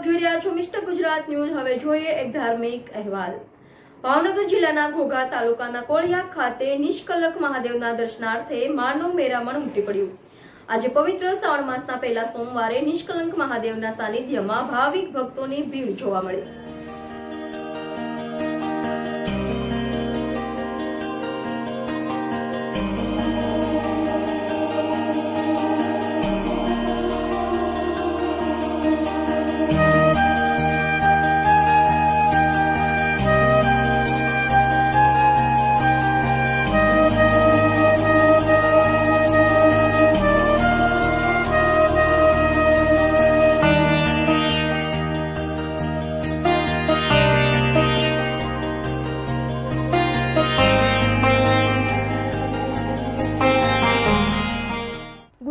આપ જોઈ રહ્યા છો મિસ્ટર ગુજરાત ન્યૂઝ. હવે જોઈએ એક ધાર્મિક અહેવાલ. ભાવનગર જિલ્લાના ઘોઘા તાલુકાના કોળિયા ખાતે નિષ્કલંક મહાદેવના દર્શનાર્થે માનવ મેરામણ ઉમટી પડ્યું. આજે પવિત્ર શ્રાવણ માસના પહેલા સોમવારે નિષ્કલંક મહાદેવના સાનિધ્યમાં ભાવિક ભક્તોની ભીડ જોવા મળી.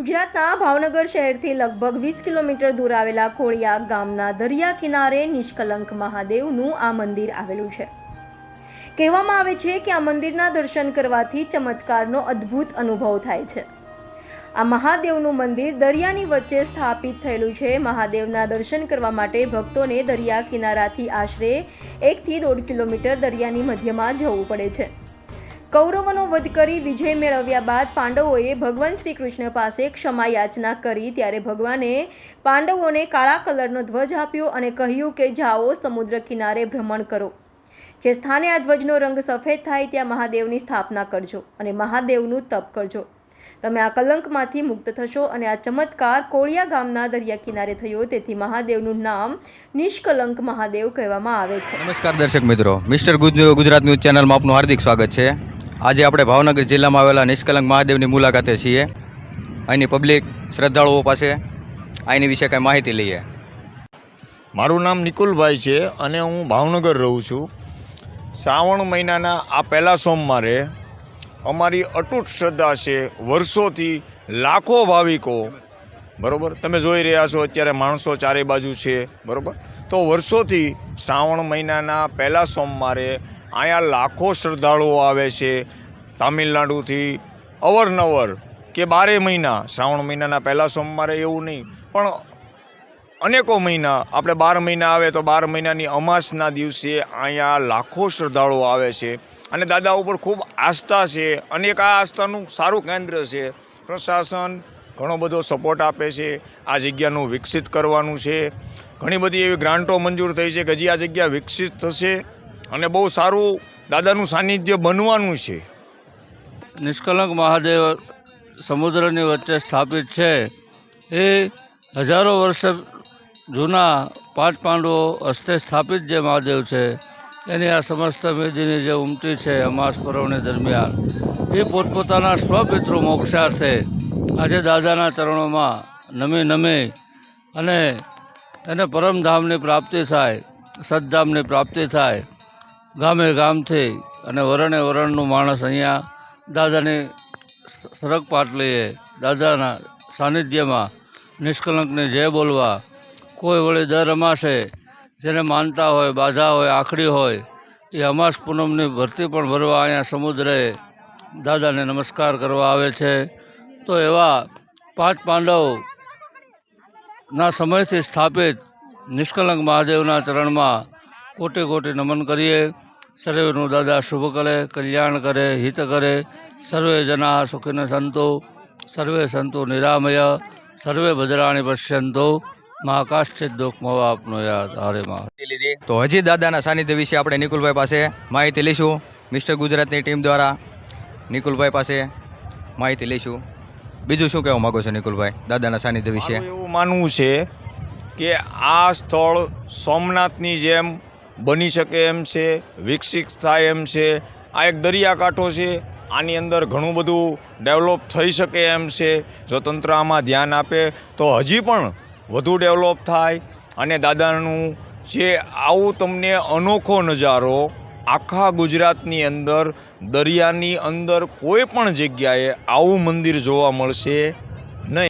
ગુજરાતના ભાવનગર શહેરથી લગભગ વીસ કિલોમીટર દૂર આવેલા ખોડિયા ગામના દરિયા કિનારે નિષ્કલંક મહાદેવનું આ મંદિર આવેલું છે. કહેવામાં આવે છે કે આ મંદિરના દર્શન કરવાથી ચમત્કારનો અદ્ભુત અનુભવ થાય છે. આ મહાદેવનું મંદિર દરિયાની વચ્ચે સ્થાપિત થયેલું છે. મહાદેવના દર્શન કરવા માટે ભક્તોને દરિયા કિનારાથી આશરે એકથી દોઢ કિલોમીટર દરિયાની મધ્યમાં જવું પડે છે. કૌરવોનો વધ કરી વિજય મેળવ્યા બાદ પાંડવોએ ભગવાન શ્રી કૃષ્ણ પાસે ક્ષમા યાચના કરી. ત્યારે ભગવાને પાંડવોને કાળા કલરનો ધ્વજ આપ્યો અને કહ્યું કે, જાઓ, સમુદ્ર કિનારે ભ્રમણ કરો. જે સ્થાને આ ધ્વજનો રંગ સફેદ થાય, ત્યાં મહાદેવની સ્થાપના કરજો અને મહાદેવનું તપ કરજો. તમે આ કલંકમાંથી મુક્ત થશો અને આ ચમત્કાર કોળિયા ગામના દરિયા કિનારે થયો. તેથી મહાદેવનું નામ નિષ્કલંક મહાદેવ કહેવામાં આવે છે. નમસ્કાર દર્શક મિત્રો. મિસ્ટર ગુજરાત ન્યૂઝ ચેનલમાં આપનું હાર્દિક સ્વાગત છે. આજે આપણે ભાવનગર જિલ્લામાં આવેલા નિષ્કલંક મહાદેવની મુલાકાતે છીએ. અહીંની પબ્લિક શ્રદ્ધાળુઓ પાસે અહીંની વિશે કાંઈ માહિતી લઈએ. મારું નામ નિકુલભાઈ છે અને હું ભાવનગર રહું છું. શ્રાવણ મહિનાના આ પહેલા સોમવારે અમારી અતૂટ શ્રદ્ધા છે વર્ષોથી લાખો ભાવિકો, બરાબર? તમે જોઈ રહ્યા છો અત્યારે માણસો ચારે બાજુ છે, બરાબર? તો વર્ષોથી શ્રાવણ મહિનાના પહેલા સોમવારે અહીંયા લાખો શ્રદ્ધાળુઓ આવે છે. તામિલનાડુથી અવરનવર કે બારે મહિના, શ્રાવણ મહિનાના પહેલા સોમવારે એવું નહીં, પણ અનેકો મહિના, આપણે બાર મહિના આવે તો બાર મહિનાની અમાસના દિવસે અહીંયા લાખો શ્રદ્ધાળુઓ આવે છે. અને દાદા ઉપર ખૂબ આસ્થા છે અને આ આસ્થાનું સારું કેન્દ્ર છે. પ્રશાસન ઘણો બધો સપોર્ટ આપે છે, આ જગ્યાનું વિકસિત કરવાનું છે. ઘણી બધી એવી ગ્રાન્ટો મંજૂર થઈ છે કે હજી આ જગ્યા વિકસિત થશે. અને બહુ સારું દાદાનું સાનિધ્ય બનવાનું છે. નિષ્કલંક મહાદેવ સમુદ્રની વચ્ચે સ્થાપિત છે. એ હજારો વર્ષ જૂના પાંચ પાંડવો હસ્તે સ્થાપિત જે મહાદેવ છે, એની આ સમસ્ત મેદીની જે ઉમટી છે, અમાસ પર્વની દરમિયાન, એ પોતપોતાના સ્વપિતૃ મોક્ષાર્થે આજે દાદાના ચરણોમાં નમી નમી અને એને પરમધામની પ્રાપ્તિ થાય, સદધામની પ્રાપ્તિ થાય ગામે ગામથી અને વરણે વરણનું માણસ અહીંયા દાદાની સરગ પાટલીએ દાદાના સાનિધ્યમાં નિષ્કલંકને જય બોલવા. કોઈ વળી દર અમાસે જેને માનતા હોય, બાધા હોય, આખડી હોય, એ અમાસ પૂનમની ભરતી પણ ભરવા અહીંયા સમુદ્રે દાદાને નમસ્કાર કરવા આવે છે. તો એવા પાંચ પાંડવના સમયથી સ્થાપિત નિષ્કલંક મહાદેવના ચરણમાં કોટી કોટી નમન કરીએ. સર્વેનું દાદા શુભ કરે કલ્યાણ કરે હિત કરે. સર્વે જના સુખિન સંતો સર્વે સંતો નિરામય સર્વે ભદ્રાણી પશ્યંતો. મહાકાશ્ચિત દુઃખમાં આપનો યાદ હારે મા. તો હજી દાદાના સાનિધ્ય વિશે આપણે નિકુલભાઈ પાસે માહિતી લઈશું. મિસ્ટર ગુજરાતની ટીમ દ્વારા નિકુલભાઈ પાસે માહિતી લઈશું. બીજું શું કહેવા માગો છો નિકુલભાઈ દાદાના સાનિધ્ય વિશે? એવું માનવું છે કે આ સ્થળ સોમનાથની જેમ બની શકે એમ છે, વિકસિત થાય એમ છે, આ એક દરિયાકાંઠો છે, આની અંદર ઘણું બધું ડેવલપ થઈ શકે એમ છે. જો તંત્ર આમાં ધ્યાન આપે તો હજી પણ વધુ ડેવલપ થાય અને દાદાનું જે આવું તમને અનોખો નજારો આખા ગુજરાતની અંદર, દરિયાની અંદર કોઈ પણ જગ્યાએ આવું મંદિર જોવા મળશે.